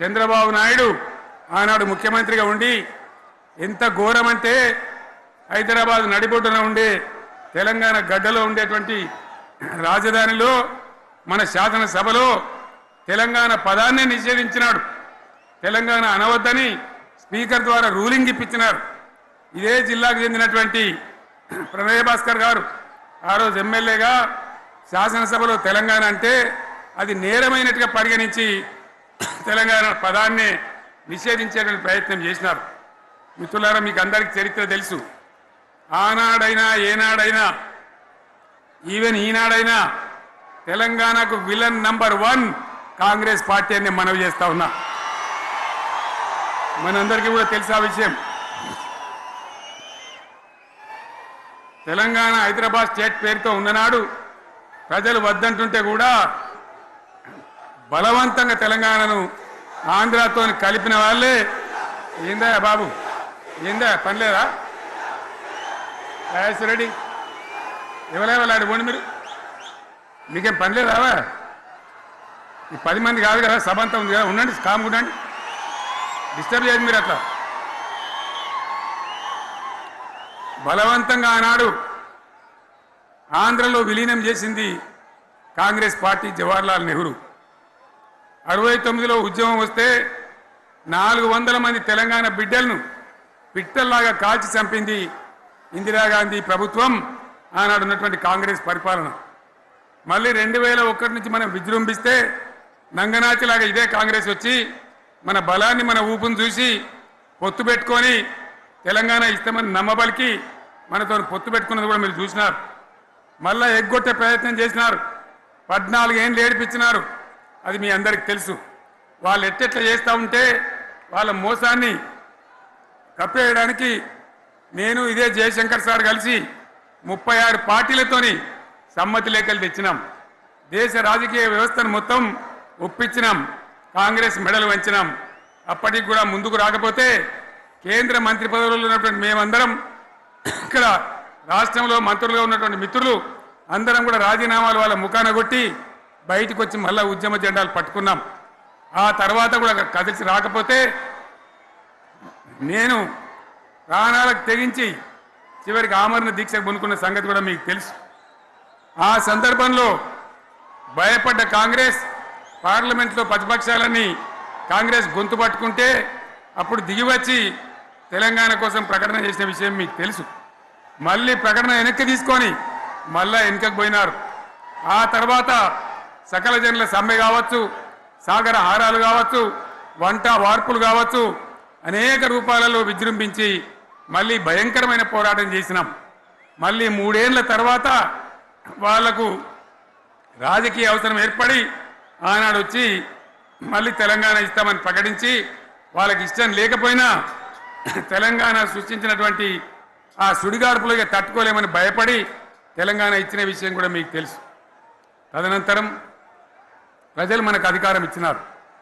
చంద్రబాబు నాయుడు ఆనాడు ముఖ్యమంత్రిగా ఉండి ఎంత ఘోరమంటే హైదరాబాద్ నడిబొడ్డున ఉండే తెలంగాణ గడ్డలో ఉండేటువంటి రాజధానిలో మన శాసనసభలో తెలంగాణ పదాన్ని నిషేధించినాడు. తెలంగాణ అనవద్దని స్పీకర్ ద్వారా రూలింగ్ ఇప్పించినారు. ఇదే జిల్లాకు చెందినటువంటి ప్రణయ భాస్కర్ గారు. ఆ రోజు ఎమ్మెల్యేగా శాసనసభలో తెలంగాణ అంటే అది నేరమైనట్టుగా పరిగణించి తెలంగాణ పదాన్ని నిషేధించేటువంటి ప్రయత్నం చేసినారు. మిత్రులారా మీకు అందరికీ చరిత్ర తెలుసు. ఆనాడైనా ఏనాడైనా ఈవెన్ ఈనాడైనా తెలంగాణకు villain number one Congress party అని మనవి చేస్తా ఉన్నా. మనందరికీ కూడా తెలుసు ఆ విషయం? తెలంగాణ హైదరాబాద్ స్టేట్ పేరుతో ఉన్ననాడు ప్రజలు వద్దంటుంటే కూడా బలవంతంగా తెలంగాణను ఆంధ్రాతో కలిపిన వాళ్ళే. ఏందా బాబు? ఏందా? పనిలేదా లేదా? రెడ్డి ఎవరే పోండి మీరు? మీకేం పని లేదా? ఈ పది మంది కాదు కదా సభ అంతా ఉంది కదా ఉండండి కామ్ ఉండండి. డిస్టర్బ్ చేయదు మీరు అట్లా. బలవంతంగా ఆనాడు ఆంధ్రలో విలీనం చేసింది కాంగ్రెస్ పార్టీ జవహర్లాల్ నెహ్రూ. అరవై తొమ్మిదిలో ఉద్యమం వస్తే నాలుగు వందల మంది తెలంగాణ బిడ్డలను పిట్టల్లాగా కాల్చి చంపింది ఇందిరాగాంధీ ప్రభుత్వం ఆనాడు ఉన్నటువంటి కాంగ్రెస్ పరిపాలన. మళ్ళీ రెండు వేల ఒకటి నుంచి మనం విజృంభిస్తే నంగనాచిలాగా ఇదే కాంగ్రెస్ వచ్చి మన బలాన్ని మన ఊపును చూసి పొత్తు పెట్టుకొని తెలంగాణ ఇస్తామని నమ్మబలికి మనతో పొత్తు పెట్టుకున్నది కూడా మీరు చూసినారు. మళ్ళా ఎగ్గొట్టే ప్రయత్నం చేసినారు. పద్నాలుగు ఏళ్ళు ఏడిపించినారు. అది మీ అందరికి తెలుసు. వాళ్ళు ఎట్టెట్లా చేస్తూ ఉంటే వాళ్ళ మోసాన్ని కప్పేయడానికి నేను ఇదే జయశంకర్ సార్ కలిసి ముప్పై ఆరు పార్టీలతోని సమ్మతి లేఖలు తెచ్చినాం. దేశ రాజకీయ వ్యవస్థను మొత్తం ఒప్పించినాం. కాంగ్రెస్ మెడలు వంచినాం. అప్పటికి కూడా ముందుకు రాకపోతే కేంద్ర మంత్రి పదవుల్లో ఉన్నటువంటి మేమందరం ఇక్కడ రాష్ట్రంలో మంత్రులుగా ఉన్నటువంటి మిత్రులు అందరం కూడా రాజీనామాలు వాళ్ళ ముఖాన కొట్టి బయటకు వచ్చి మళ్ళీ ఉద్యమ జెండాలు పట్టుకున్నాం. ఆ తర్వాత కూడా కదిలిసి రాకపోతే నేను ప్రాణాలకు తెగించి చివరికి ఆమరణ దీక్షకు పొందుకున్న సంగతి కూడా మీకు తెలుసు. ఆ సందర్భంలో భయపడ్డ కాంగ్రెస్ పార్లమెంట్లో ప్రతిపక్షాలన్నీ కాంగ్రెస్ గొంతు పట్టుకుంటే అప్పుడు దిగివచ్చి తెలంగాణ కోసం ప్రకటన చేసిన విషయం మీకు తెలుసు. మళ్ళీ ప్రకటన వెనక్కి తీసుకొని మళ్ళా వెనుకకు పోయినారు. ఆ తర్వాత సకల జనుల సమ్మె కావచ్చు సాగర హారాలు కావచ్చు వంట వార్పులు కావచ్చు అనేక రూపాలలో విజృంభించి మళ్ళీ భయంకరమైన పోరాటం చేసినాం. మళ్ళీ మూడేళ్ళ తర్వాత వాళ్ళకు రాజకీయ అవసరం ఏర్పడి ఆనాడు వచ్చి మళ్ళీ తెలంగాణ ఇస్తామని ప్రకటించి వాళ్ళకి ఇష్టం లేకపోయినా తెలంగాణ సృష్టించినటువంటి ఆ సుడిగాడుపులుగా తట్టుకోలేమని భయపడి తెలంగాణ ఇచ్చిన విషయం కూడా మీకు తెలుసు. తదనంతరం ప్రజలు మనకు అధికారం ఇచ్చినారు.